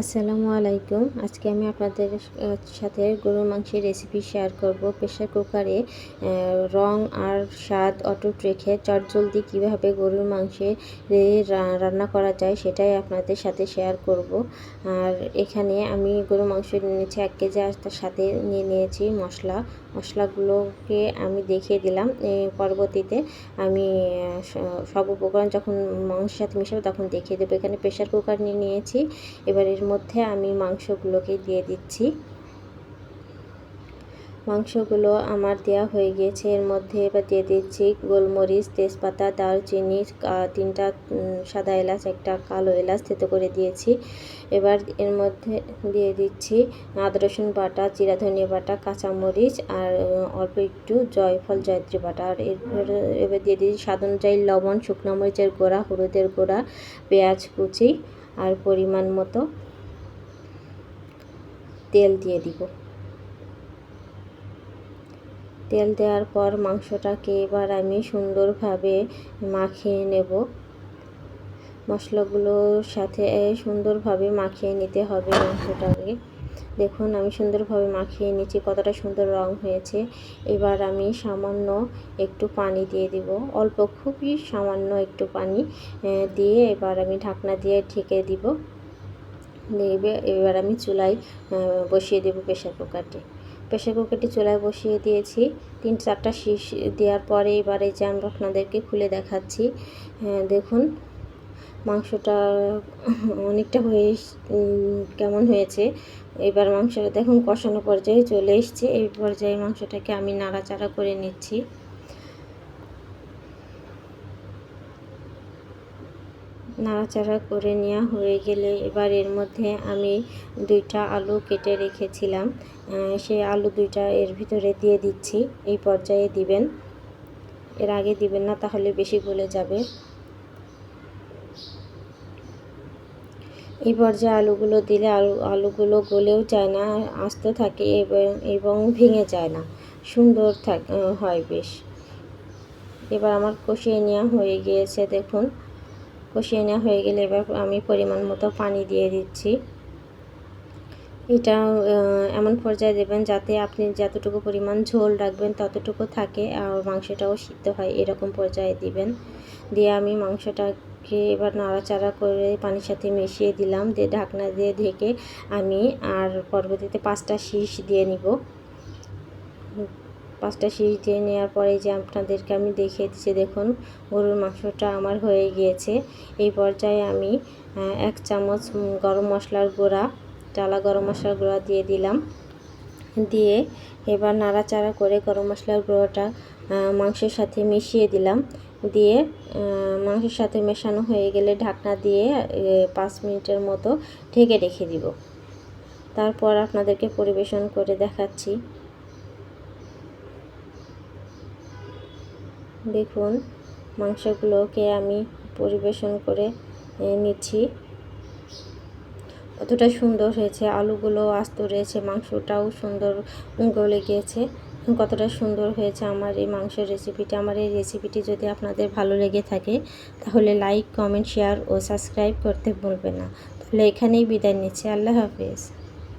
আসসালামু আলাইকুম। আজকে আমি আপনাদের সাথে গরুর মাংসের রেসিপি শেয়ার করব। প্রেশার কুকারে রং আর স্বাদ অটুট রেখে চটজলদি কীভাবে গরুর মাংসে রান্না করা যায় সেটাই আপনাদের সাথে শেয়ার করব। আর এখানে আমি গরুর মাংস নিয়েছি এক কেজি, আর তার সাথে নিয়ে নিয়েছি মশলা। মশলাগুলোকে আমি দেখিয়ে দিলাম। পরবর্তীতে আমি সব উপকরণ যখন মাংসের সাথে মিশাবো তখন দেখিয়ে দেবো। এখানে প্রেশার কুকার নিয়ে নিয়েছি। এবার এর মধ্যে আমি মাংসগুলোকে দিয়ে দিচ্ছি। মাংসগুলো আমার দেওয়া হয়ে গিয়েছে এর মধ্যে এবার দিয়ে দিচ্ছি গোলমরিচ, তেজপাতা, দারচিনি তিনটা সাদা এলাচ, একটা কালো এলাচ থেতো করে দিয়েছি। এবার এর মধ্যে দিয়ে দিচ্ছি আদা, রসুন বাটা, জিরা, ধনিয়া বাটা, কাঁচামরিচ আর অল্প একটু জয়ফল, জয়ত্রী বাটা। আর এরপর এবার দিয়ে দিচ্ছি স্বাদ অনুযায়ী লবণ, শুকনো মরিচের গোড়া, হলুদের গোড়া, পেঁয়াজ কুচি আর পরিমাণ মতো তেল দিয়ে দিব। তেল দেওয়ার পর মাংসটাকে এবার আমি সুন্দরভাবে মাখিয়ে নেব। মশলাগুলোর সাথে সুন্দরভাবে মাখিয়ে নিতে হবে মাংসটাকে। দেখুন, আমি সুন্দরভাবে মাখিয়ে নিচ্ছি কতটা সুন্দর রং হয়েছে। এবার আমি সামান্য একটু পানি দিয়ে দিব। অল্প, খুবই সামান্য একটু পানি দিয়ে এবার আমি ঢাকনা দিয়ে ঢেকে দিব। এবার আমি চুলায় বসিয়ে দেবো প্রেশার কুকারটি। প্রেশার কুকারটি চুলায় বসিয়ে দিয়েছি। তিন চারটা শীষ দেওয়ার পরে এবারে যে আমরা আপনাদেরকে খুলে দেখাচ্ছি দেখুন, মাংসটা অনেকটা হয়ে কেমন হয়েছে। এবার মাংসটা দেখুন কষানো পর্যায়ে চলে এসছে। এই পর্যায়ে মাংসটাকে আমি নাড়াচাড়া করে নিচ্ছি। নাড়াচাড়া করে নেওয়া হয়ে গেলে এবার এর মধ্যে আমি দুইটা আলু কেটে রেখেছিলাম। সেই আলু দুইটা এর ভিতরে দিয়ে দিচ্ছি, এই পর্যায়ে দিবেন। এর আগে দিবেন না, তাহলে বেশি গলে যাবে। এই পর্যায়ে আলুগুলো দিলে আলু, আলুগুলো গলেও যায় না, আস্ত থাকে এবং এবং ভেঙে যায় না। সুন্দর থাক হয় বেশ। এবার আমার কষিয়ে নেওয়া হয়ে গিয়েছে, দেখুন। কষিয়ে নেওয়া হয়ে গেলে এবার আমি পরিমাণ মতো পানি দিয়ে দিচ্ছি। এটা এমন পর্যায়ে দেবেন যাতে আপনি যতটুকু পরিমাণ ঝোল রাখবেন ততটুকু থাকে আর মাংসটাও সিদ্ধ হয় এরকম পর্যায়ে দিবেন। দিয়ে আমি মাংসটাকে এবার নাড়াচাড়া করে পানির সাথে মিশিয়ে দিলাম, দিয়ে ঢাকনা দিয়ে ঢেকে আমি আর পরবর্তীতে পাঁচটা শীষ দিয়ে নিব। পাঁচটা শীষ দিয়ে নেওয়ার পরে যে আপনাদেরকে আমি দেখিয়ে দিচ্ছি, দেখুন, গরুর মাংসটা আমার হয়ে গিয়েছে। এই পর্যায়ে আমি এক চামচ গরম মশলার গুঁড়া টালা গরম মশলার গুঁড়া দিয়ে দিলাম। দিয়ে এবার নাড়াচাড়া করে গরম মশলার গুঁড়োটা মাংসের সাথে মিশিয়ে দিলাম। দিয়ে মাংসের সাথে মেশানো হয়ে গেলে ঢাকনা দিয়ে পাঁচ মিনিটের মতো ঢেকে রেখে দিব। তারপর আপনাদেরকে পরিবেশন করে দেখাচ্ছি। দেখুন, মাংসগুলোকে আমি পরিবেশন করে নিচ্ছি। কতটা সুন্দর হয়েছে, আলুগুলো আস্ত রয়েছে, মাংসটাও সুন্দর গলে গিয়েছে। কতটা সুন্দর হয়েছে আমার এই মাংসের রেসিপিটা আমার এই রেসিপিটি যদি আপনাদের ভালো লেগে থাকে, তাহলে লাইক কমেন্ট শেয়ার ও সাবস্ক্রাইব করতে ভুলবেন না। তাহলে এখানেই বিদায় নিচ্ছি। আল্লাহ হাফেজ।